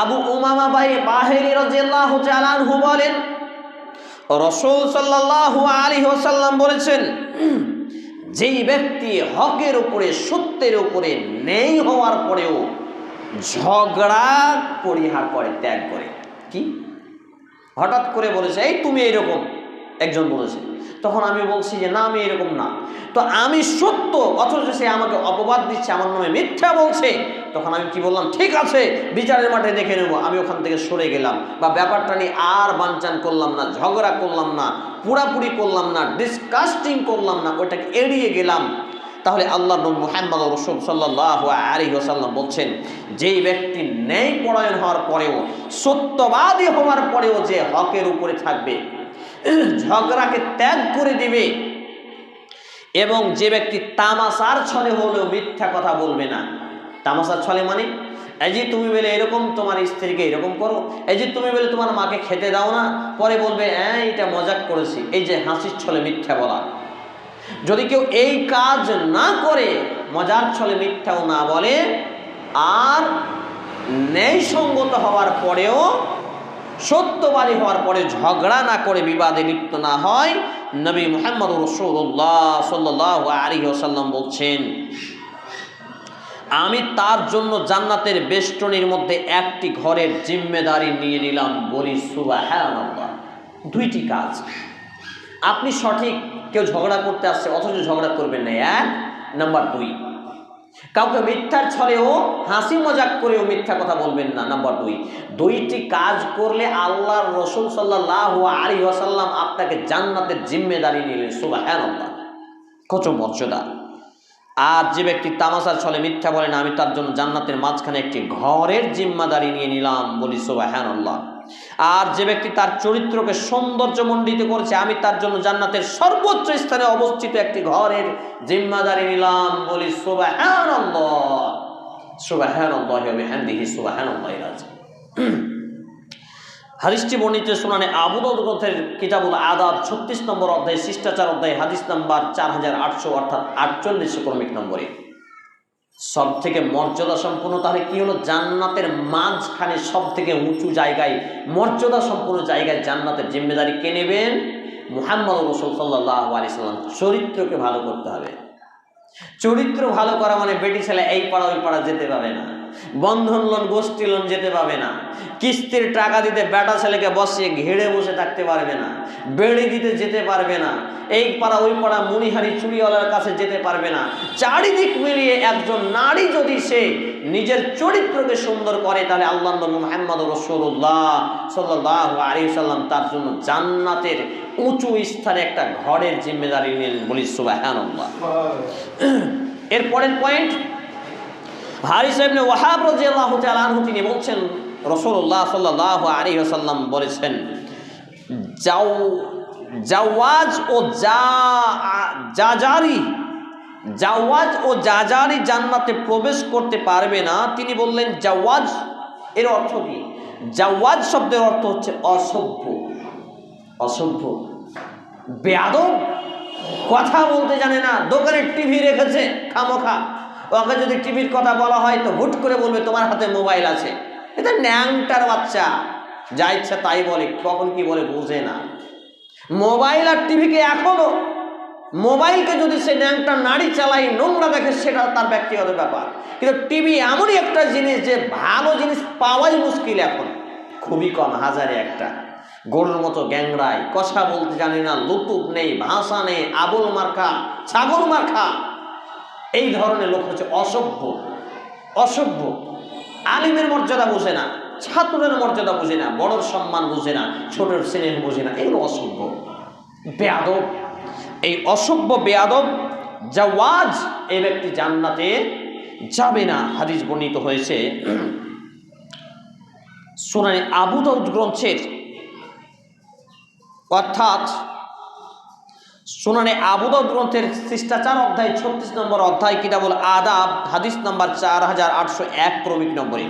আবু উমামা ভাই তাআলা আনহু বলেন, রসুল সাল্লাহ আলী হোসাল্লাম বলেছেন, যেই ব্যক্তি হকের উপরে, সত্যের উপরে নেই হওয়ার পরেও ঝগড়া পরিহার করে, ত্যাগ করে। কি? হঠাৎ করে বলেছে, এই তুমি এরকম একজন বলেছে। তখন আমি বলছি যে, না, আমি এরকম না। তো আমি সত্য, অথচ সে আমাকে অপবাদ দিচ্ছে, আমার নামে মিথ্যা বলছে। তখন আমি কি বললাম, ঠিক আছে, বিচারের মাঠে দেখে নেব, আমি ওখান থেকে সরে গেলাম। বা ব্যাপারটা নিয়ে আর বানচান করলাম না, ঝগড়া করলাম না, পুরাপুরি করলাম না ডিসকাস্টিং করলাম না ওটাকে এড়িয়ে গেলাম। তাহলে আল্লাহ মুহাম্মদ রসুল সাল্লাহ আলী ওসাল্লাম বলছেন, যেই ব্যক্তি ন্যায় পরায়ণ হওয়ার পরেও, সত্যবাদী হওয়ার পরেও যে হকের উপরে থাকবে ঝগড়াকে ত্যাগ করে দিবে এবং যে ব্যক্তি তামাশার ছলে হলেও মিথ্যা কথা বলবে না। তামাশার ছলে মানে? এই যে তুমি বলে এরকম তোমার স্ত্রীকে এরকম করো, এই যে তুমি বলে তোমার মাকে খেতে দাও না, পরে বলবে হ্যাঁ এটা মজাক করেছি। এই যে হাসির ছলে মিথ্যা বলা। যদি কেউ এই কাজ না করে, মজার ছলে মিথ্যাও না বলে, আর ন্যায়সঙ্গত হওয়ার পরেও সত্যবাদী হওয়ার পরে ঝগড়া না করে বিবাদে লিপ্ত না হয়, নবী মোহাম্মদ রসুল্লাহ সাল্লাহ আলী ওসাল্লাম বলছেন, আমি তার জন্য জান্নাতের বেষ্টনীর মধ্যে একটি ঘরের জিম্মেদারি নিয়ে নিলাম বলি সুবাহ দুইটি কাজ। আপনি সঠিক কেউ ঝগড়া করতে আসছে, অথচ ঝগড়া করবেন না। এক, নাম্বার দুই কাউকে মিথ্যার ছলেও হাসি মজাক করেও মিথ্যা কথা বলবেন না। নাম্বার দুই, দুইটি কাজ করলে আল্লাহর রসুল সাল্লাহ আলী ওয়াসাল্লাম আপনাকে জান্নাতের জিম্মেদারি নিলেন। সুবাহ কত মর্যাদা। আর যে ব্যক্তি তামাশার ছলে মিথ্যা বলে না, আমি তার জন্য জান্নাতের মাঝখানে একটি ঘরের জিম্মাদারি নিয়ে নিলাম বলি সোবাহান আল্লাহ আর যে ব্যক্তি তার চরিত্রকে সৌন্দর্য সৌন্দর্যমণ্ডিত করেছে, আমি তার জন্য জান্নাতের সর্বোচ্চ স্থানে অবস্থিত একটি ঘরের জিম্মাদারি নিলাম বলি সোবাহান আল্লাহ সোবাহান আল্লাহ হবে হ্যান দিহি সোবাহান হাদিসটি বর্ণিত শুনানে আবুদল গ্রন্থের কিতাবুল আদাব ছত্রিশ নম্বর অধ্যায়, শিষ্টাচার অধ্যায়, হাদিস নাম্বার চার হাজার আটশো, অর্থাৎ আটচল্লিশ ক্রমিক নম্বরে। সব থেকে মর্যাদা সম্পন্ন তাহলে কি হলো? জান্নাতের মাঝখানে সব থেকে উঁচু জায়গায়, মর্যাদা সম্পন্ন জায়গায় জান্নাতের জিম্মেদারি কে নেবেন? মুহাম্মদ রসুল সাল্লাহ আলি সাল্লাম। চরিত্রকে ভালো করতে হবে। চরিত্র ভালো করা মানে বেটি ছেলে এই পাড়া ওই পাড়া যেতে পাবে না। বন্ধন লোন গোষ্ঠী লোন যেতে পাবে না। কিস্তির টাকা দিতে বেটা ছেলেকে বসিয়ে ঘেড়ে বসে থাকতে পারবে না। বেড়ে দিতে যেতে পারবে না। এই পাড়া ওই পাড়া মণিহারি চুড়িওয়ালার কাছে যেতে পারবে না। চারিদিক মিলিয়ে একজন নারী যদি সে নিজের চরিত্রকে সুন্দর করে তাহলে আল্লাহ নবী মোহাম্মদ রসুল্লাহ সাল্লাহ আলী সাল্লাম তার জন্য জান্নাতের উঁচু স্থানে একটা ঘরের জিম্মেদারি নিলেন বলি সুবাহ এর পরের পয়েন্ট হারিস ইবনে ওয়াহাব রাদিয়াল্লাহু তাআলা আনহু, তিনি বলছেন, রাসূলুল্লাহ সাল্লাল্লাহু আলাইহি ওয়াসাল্লাম বলেছেন, যাও, জাওয়াজ ও জাজারি জাওয়াজ ও জাজারি জান্নাতে প্রবেশ করতে পারবে না। তিনি বললেন, জাওয়াজ এর অর্থ কি? জাওয়াজ শব্দের অর্থ হচ্ছে অসভ্য। অসভ্য। বেয়াদব? কথা বলতে জানে না। দোকানে টিভি রেখেছে, খামোখা। ওকে যদি টিভির কথা বলা হয় তো হুট করে বলবে, তোমার হাতে মোবাইল আছে। এটা ন্যাংটার বাচ্চা। যা ইচ্ছা তাই বলে, কখন কি বলে বোঝে না। মোবাইল আর টিভিকে এখনও, মোবাইলকে যদি সে ন্যাংটা নারী চালাই নোংরা দেখে, সেটা তার ব্যক্তিগত ব্যাপার। কিন্তু টিভি এমনই একটা জিনিস যে ভালো জিনিস পাওয়াই মুশকিল এখন। খুবই কম, হাজারে একটা। গরুর মতো গ্যাংরায় কথা বলতে জানি না, লুতুপ নেই, ভাষা নেই, আবুল মার্কা, ছাগল মার্কা। এই ধরনের লোক হচ্ছে অসভ্য। অসভ্য। আলিমের মর্যাদা বোঝে না ছাত্রের মর্যাদা বোঝে না বড়র সম্মান বোঝে না ছোটের শ্রেণির বোঝে না, এগুলো অসভ্য। বেয়াদব এই অসভ্য বেয়াদব জাওয়াজ এই ব্যক্তি জান্নাতে যাবে না, হাদিস বর্ণিত হয়েছে। সোনানি আবু দাউদ গ্রন্থের অর্থাৎ শুনানি আবুদাউদ গ্রন্থের শিষ্টাচার অধ্যায় ছত্রিশ নম্বর অধ্যায় কিতাবুল আদাব, হাদিস নম্বর চার হাজার আটশো এক ক্রমিক নম্বরে।